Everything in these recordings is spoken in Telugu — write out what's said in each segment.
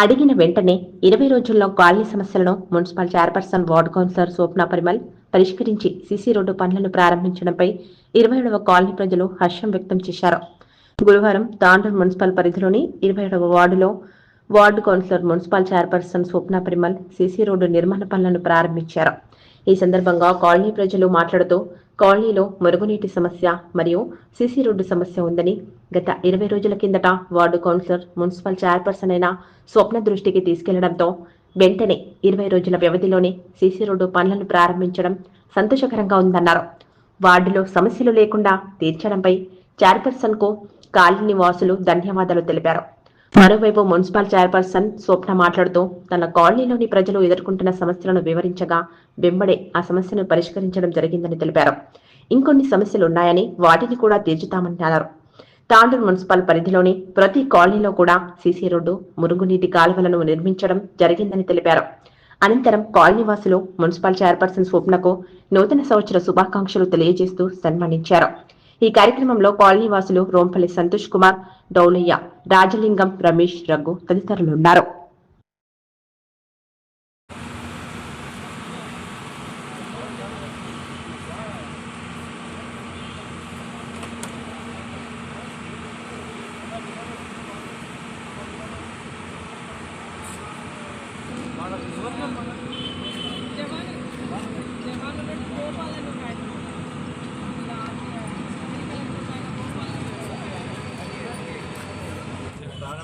అడిగిన వెంటనే ఇరవై రోజుల్లో కాలనీ సమస్యలను municipal chairperson ward councillor Swapna Parimal పరిష్కరించి సీసీ రోడ్డు పనులను ప్రారంభించడంపై ఇరవై ఏడవ కాలనీ ప్రజలు హర్షం వ్యక్తం చేశారు. గురువారం తాండూరు మున్సిపల్ పరిధిలోని ఇరవై ఏడవ వార్డులో ward councillor municipal chairperson Swapna Parimal CC road నిర్మాణ పనులను ప్రారంభించారు. ఈ సందర్భంగా కాలనీ ప్రజలు మాట్లాడుతూ కాలనీలో మురుగునీటి సమస్య మరియు సిసి రోడ్డు సమస్య ఉందని గత ఇరవై రోజుల కిందట వార్డు కౌన్సిలర్ మున్సిపల్ చైర్పర్సన్ అయిన స్వప్న దృష్టికి తీసుకెళ్ళడంతో వెంటనే ఇరవై రోజుల వ్యవధిలోనే సిసి రోడ్డు పనులను ప్రారంభించడం సంతోషకరంగా ఉందన్నారు. వార్డులో సమస్యలు లేకుండా తీర్చడంపై చైర్పర్సన్కు కాలనీ వాసులు ధన్యవాదాలు తెలిపారు. మరోవైపు మున్సిపల్ చైర్పర్సన్ స్వప్న మాట్లాడుతూ తన కాలనీలోని ప్రజలు ఎదుర్కొంటున్న సమస్యలను వివరించగా వెంబడే ఆ సమస్యను పరిష్కరించడం జరిగిందని తెలిపారు. ఇంకొన్ని సమస్యలు ఉన్నాయని వాటిని కూడా తీర్చుతామని అన్నారు. తాండూరు మున్సిపల్ పరిధిలోని ప్రతి కాలనీలో కూడా సీసీ రోడ్డు మురుగునీటి కాలువలను నిర్మించడం జరిగిందని తెలిపారు. అనంతరం కాలనీవాసులు మున్సిపల్ చైర్పర్సన్ స్వప్నకు నూతన సంవత్సర శుభాకాంక్షలు తెలియజేస్తూ సన్మానించారు. ఈ కార్యక్రమంలో కాలనీ వాసులు రోంపల్లి సంతోష్ కుమార్ డౌలయ్య రాజలింగం రమేష్ రఘు తదితరులున్నారు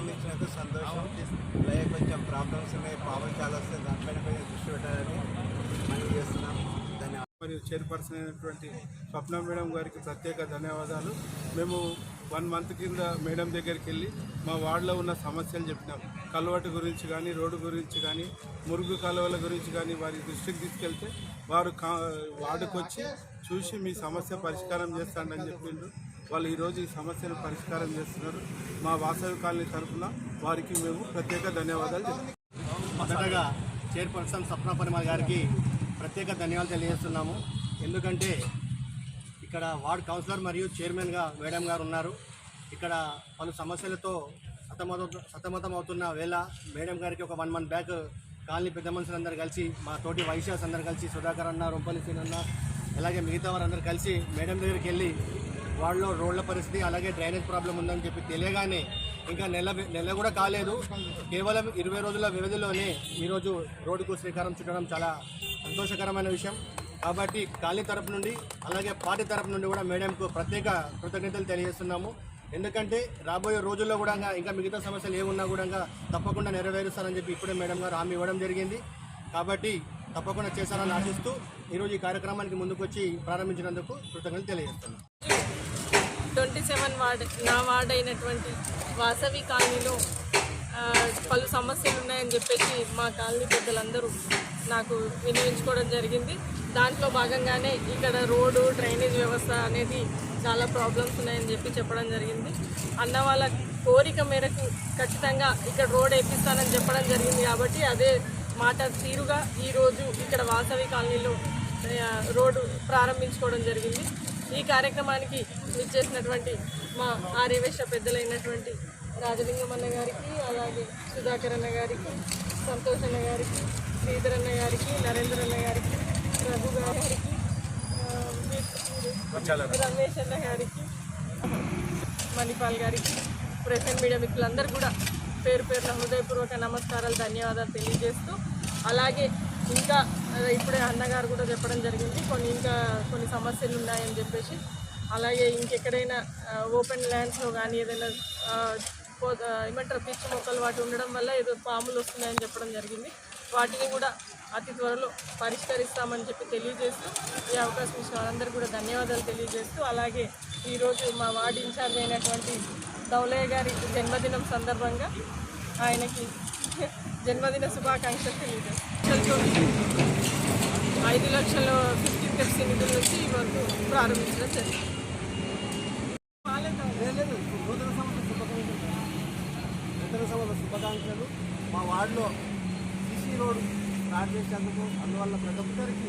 స్పందించినందుకు సంతోషం. అలాగే కొంచెం ప్రాబ్లమ్స్ ఉన్నాయి. పావులు చాలా వస్తాయి దానిపైన కొంచెం దృష్టి పెట్టాలని మనం చేస్తున్నాం. ధన్యవాదాలు. మరియు చైర్పర్సన్ అయినటువంటి స్వప్న మేడం గారికి ప్రత్యేక ధన్యవాదాలు. మేము వన్ మంత్ కింద మేడం దగ్గరికి వెళ్ళి మా వార్డులో ఉన్న సమస్యలు చెప్పినాం. కలవటు గురించి కానీ రోడ్డు గురించి కానీ మురుగు కాలువల గురించి కానీ వారి దృష్టికి తీసుకెళ్తే వారు కా వార్డుకు వచ్చి చూసి మీ సమస్య పరిష్కారం చేస్తానని చెప్పిండ్రు. వాళ్ళు ఈరోజు ఈ సమస్యను పరిష్కారం చేస్తున్నారు. మా వాసవి కాలనీ తరఫున వారికి మేము ప్రత్యేక ధన్యవాదాలు మొదటగా చైర్పర్సన్ సప్న పరిమల్ గారికి ప్రత్యేక ధన్యవాదాలు తెలియజేస్తున్నాము. ఎందుకంటే ఇక్కడ వార్డ్ కౌన్సిలర్ మరియు చైర్మన్గా మేడం గారు ఉన్నారు. ఇక్కడ పలు సమస్యలతో సతమతం సతమతం అవుతున్న వేళ మేడం గారికి ఒక వన్ మంత్ బ్యాక్ కాలనీ పెద్ద మనుషులందరూ కలిసి మా తోటి వైశ్యాస్ అందరు కలిసి సుధాకర్ అన్న రొంపల్లి సీన్ అన్న అలాగే మిగతా వారందరూ కలిసి మేడం దగ్గరికి వెళ్ళి వాళ్ళు రోడ్ల పరిస్థితి అలాగే డ్రైనేజ్ ప్రాబ్లం ఉందని చెప్పి తెలియగానే ఇంకా నెల నెల కూడా కాలేదు. కేవలం ఇరవై రోజుల వ్యవధిలోనే ఈరోజు రోడ్డుకు శ్రీకారం చుట్టడం చాలా సంతోషకరమైన విషయం. కాబట్టి ఖాళీ తరపు నుండి అలాగే పార్టీ తరపు నుండి కూడా మేడంకు ప్రత్యేక కృతజ్ఞతలు తెలియజేస్తున్నాము. ఎందుకంటే రాబోయే రోజుల్లో కూడా ఇంకా మిగతా సమస్యలు ఏమున్నా కూడా తప్పకుండా నెరవేరుస్తారని చెప్పి ఇప్పుడే మేడం గారు హామీ ఇవ్వడం జరిగింది. కాబట్టి తప్పకుండా చేశారని ఆశిస్తూ ఈరోజు ఈ కార్యక్రమానికి ముందుకొచ్చి ప్రారంభించినందుకు కృతజ్ఞతలు తెలియజేస్తున్నాను ట్వంటీ సెవెన్ వార్డ్ నా వార్డ్ అయినటువంటి వాసవి కాలనీలో పలు సమస్యలు ఉన్నాయని చెప్పేసి మా కాలనీ పెద్దలందరూ నాకు వినియోగించుకోవడం జరిగింది. దాంట్లో భాగంగానే ఇక్కడ రోడ్డు డ్రైనేజ్ వ్యవస్థ అనేది చాలా ప్రాబ్లమ్స్ ఉన్నాయని చెప్పి చెప్పడం జరిగింది. అన్న వాళ్ళ కోరిక మేరకు ఖచ్చితంగా ఇక్కడ రోడ్ వేపిస్తానని చెప్పడం జరిగింది కాబట్టి అదే మాట తీరుగా ఈరోజు ఇక్కడ వాసవి కాలనీలో రోడ్డు ప్రారంభించుకోవడం జరిగింది. ఈ కార్యక్రమానికి విచ్చేసినటువంటి మా ఆర్యవేశ పెద్దలైనటువంటి రాజలింగమన్న గారికి అలాగే సుధాకర్ అన్న గారికి సంతోష్ అన్న గారికి శ్రీధర్ అన్న గారికి నరేంద్ర అన్న గారికి రఘు గారికి రమేష్ అన్న గారికి మణిపాల్ గారికి ప్రెసెంట్ మీడియా మిత్రులందరూ కూడా పేరు పేరున హృదయపూర్వక నమస్కారాలు ధన్యవాదాలు తెలియజేస్తూ అలాగే ఇంకా ఇప్పుడే అన్నగారు కూడా చెప్పడం జరిగింది కొన్ని ఇంకా కొన్ని సమస్యలు ఉన్నాయని చెప్పేసి. అలాగే ఇంకెక్కడైనా ఓపెన్ ల్యాండ్స్లో కానీ ఏదైనా పో- ఏమంటారు పిచ్చి మొక్కలు వాటి ఉండడం వల్ల ఏదో పాములు వస్తున్నాయని చెప్పడం జరిగింది. వాటిని కూడా అతి త్వరలో పరిష్కరిస్తామని చెప్పి తెలియజేస్తూ ఈ అవకాశం ఇచ్చిన వాళ్ళందరూ కూడా ధన్యవాదాలు తెలియజేస్తూ అలాగే ఈరోజు మా వార్డు ఇన్ఛార్జ్ అయినటువంటి దౌలయ్య గారి జన్మదినం సందర్భంగా ఆయనకి జన్మదిన శుభాకాంక్షలు తెలియజేస్తాం ఐదు లక్షల ఫిఫ్టీన్ పెప్సీ నిధుల నుంచి ఈ వరకు ప్రారంభించడం జరిగింది. శుభాకాంక్షలు మా వార్డులో సిసి రోడ్ స్టార్ట్ చేసేందుకు అందువల్ల ప్రతి ఒక్కరికి